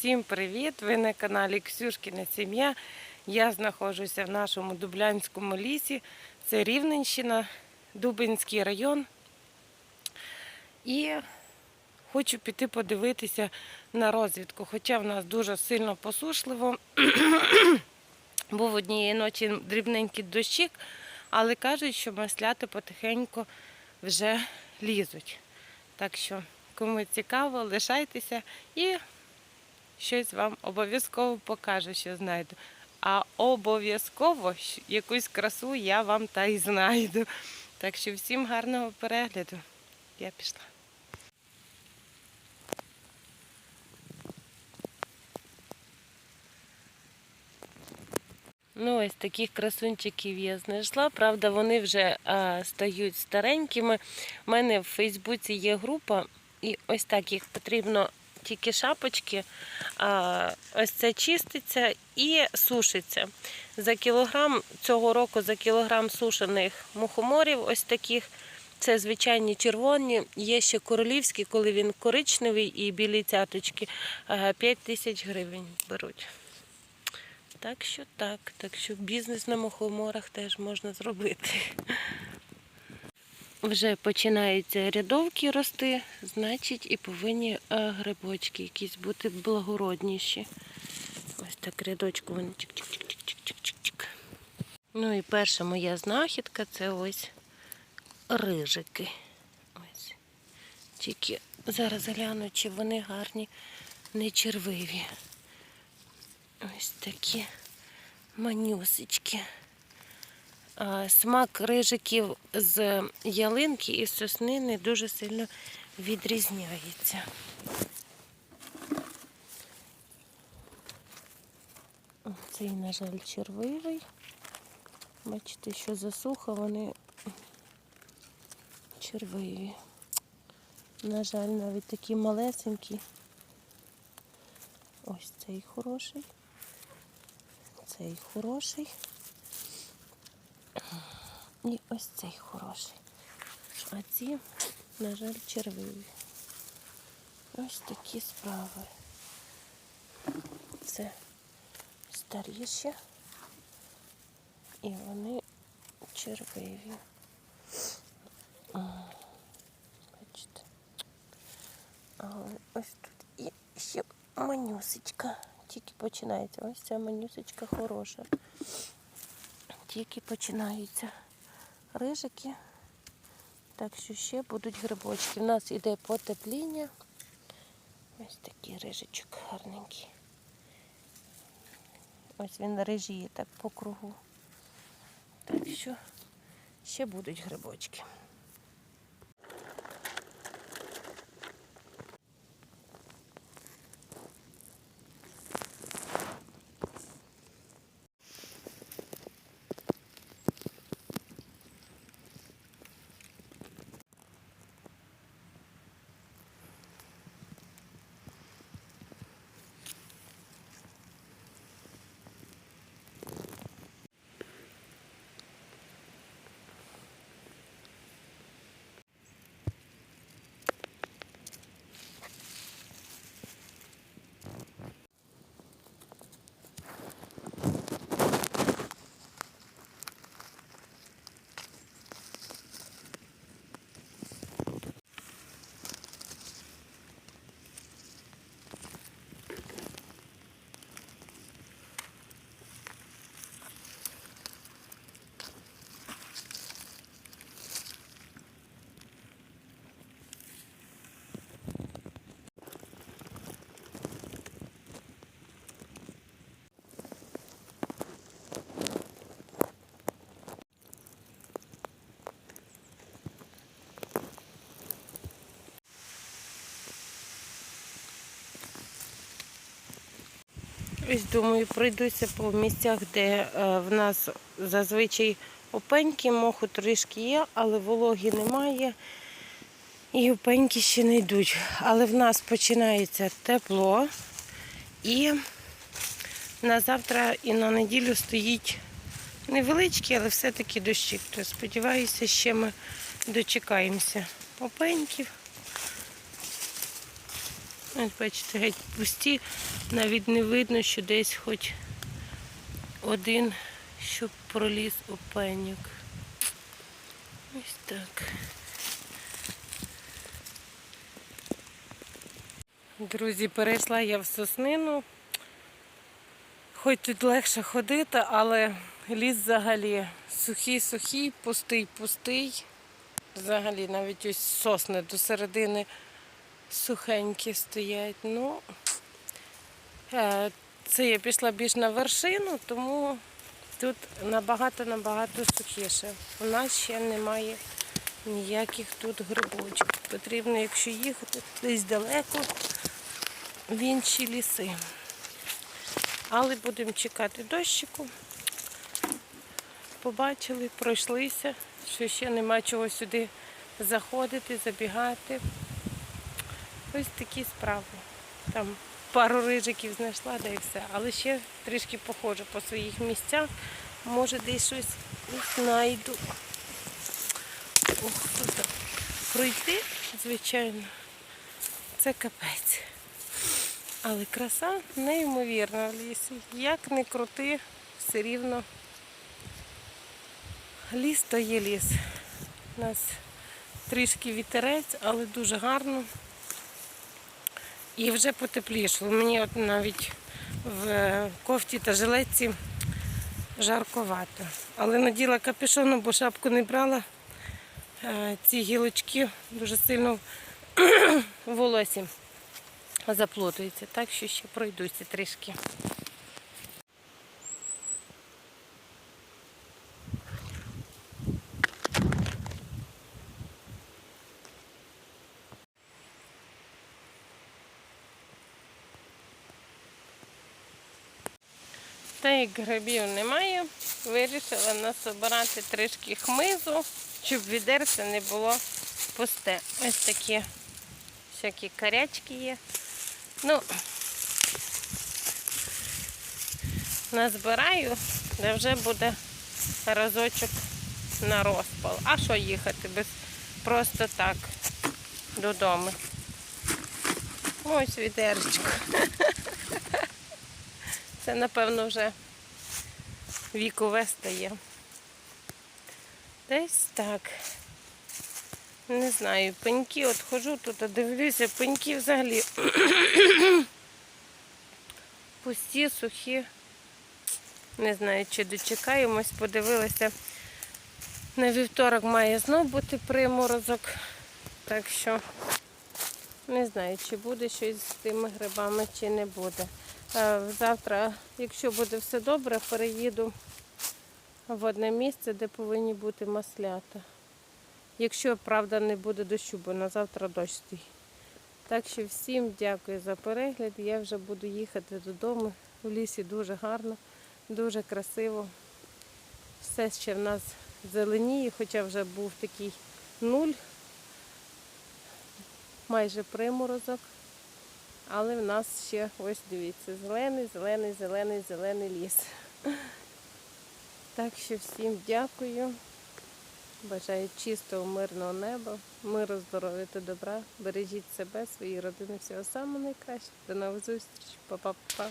Всім привіт! Ви на каналі Ксюшкіна Сім'я. Я знаходжуся в нашому Дублянському лісі. Це Рівненщина, Дубинський район. І хочу піти подивитися на розвідку. Хоча в нас дуже сильно посушливо. Був однієї ночі дрібненький дощик, але кажуть, що масляти потихеньку вже лізуть. Так що, кому цікаво, лишайтеся і щось вам обов'язково покажу, що знайду. А обов'язково якусь красу я вам та й знайду. Так що всім гарного перегляду. Я пішла. Ну, ось таких красунчиків я знайшла. Правда, вони вже а, стають старенькими. У мене в Фейсбуці є група, і ось так їх потрібно тільки шапочки. Ось це чиститься і сушиться. За кілограм цього року за кілограм сушених мухоморів, ось таких. Це звичайні червоні, є ще королівські, коли він коричневий і білі цяточки. 5 тисяч гривень беруть. Так що так, так що бізнес на мухоморах теж можна зробити. Вже починаються рядовки рости, значить і повинні е, грибочки якісь бути благородніші. Ось так рядочку вони чик-чик-чик-чик-чик-чик. Ну і перша моя знахідка це ось рижики. Ось. Тільки зараз гляну, чи вони гарні, не червиві. Ось такі манюсечки. Смак рижиків з ялинки і сосни не дуже сильно відрізняється. Цей, на жаль, червивий. Бачите, що засуха, вони червиві. На жаль, навіть такі малесенькі. Ось цей хороший. Цей хороший. І ось цей хороший. А ці, на жаль, червиві. Ось такі справи. Це старіші. І вони червиві. Бачите. Ось тут є ще манюсечка. Тільки починається. Ось ця манюсечка хороша. Тільки починаються рижики. Так що ще будуть грибочки. У нас іде потепління. Ось такий рижичок гарненький. Ось він рижіє так по кругу. Так що ще будуть грибочки. Ось думаю, пройдуся по місцях, де е, в нас зазвичай опеньки, моху трішки є, але вологі немає. І опеньки ще не йдуть. Але в нас починається тепло. І на завтра і на неділю стоїть невеличкий, але все-таки дощик. То сподіваюся, ще ми дочекаємося опеньків. Ось бачите, геть пусті, навіть не видно, що десь хоч один, щоб проліз у пеньок. Ось так. Друзі, перейшла я в соснину. Хоч тут легше ходити, але ліс взагалі сухий-сухий, пустий-пустий. Взагалі навіть ось сосни до середини сухенькі стоять. Ну, е, це я пішла більш на вершину, тому тут набагато-набагато сухіше. У нас ще немає ніяких тут грибочків. Потрібно, якщо їхати десь далеко, в інші ліси. Але будемо чекати дощику. Побачили, пройшлися, що ще нема чого сюди заходити, забігати. Ось такі справи. Там пару рижиків знайшла, да і все. Але ще трішки походжу по своїх місцях. Може десь щось знайду. Ох, тут пройти, звичайно, це капець. Але краса неймовірна в лісі. Як не крути, все рівно ліс то є ліс. У нас трішки вітерець, але дуже гарно. І вже потеплішало. Мені от навіть в кофті та жилетці жарковато. Але наділа капюшон, бо шапку не брала. Е, Ці гілочки дуже сильно в волосі заплутуються, так що ще пройдуся трішки. Та як грибів немає, вирішила насобирати трішки хмизу, щоб відерце не було пусте. Ось такі всякі корячки є. Ну, назбираю, де вже буде разочок на розпал. А що їхати без просто так додому? Ось відеречко. Це, напевно, вже вікове стає. Десь так. Не знаю, пеньки от ходжу тут, дивлюся, пеньки взагалі пусті, сухі. Не знаю, чи дочекаємось, подивилася. На вівторок має знов бути приморозок. Так що не знаю, чи буде щось з тими грибами, чи не буде. Е, Завтра, якщо буде все добре, переїду в одне місце, де повинні бути маслята. Якщо, правда, не буде дощу, бо на завтра дощ стоїть. Так що всім дякую за перегляд. Я вже буду їхати додому. В лісі дуже гарно, дуже красиво. Все ще в нас зеленіє, хоча вже був такий нуль, майже приморозок. Але в нас ще, ось дивіться, зелений, зелений, зелений, зелений ліс. Так що всім дякую. Бажаю чистого, мирного неба, миру, здоров'я та добра. Бережіть себе, свої родини, всього самого найкращого. До нових зустрічей. Па-па-па.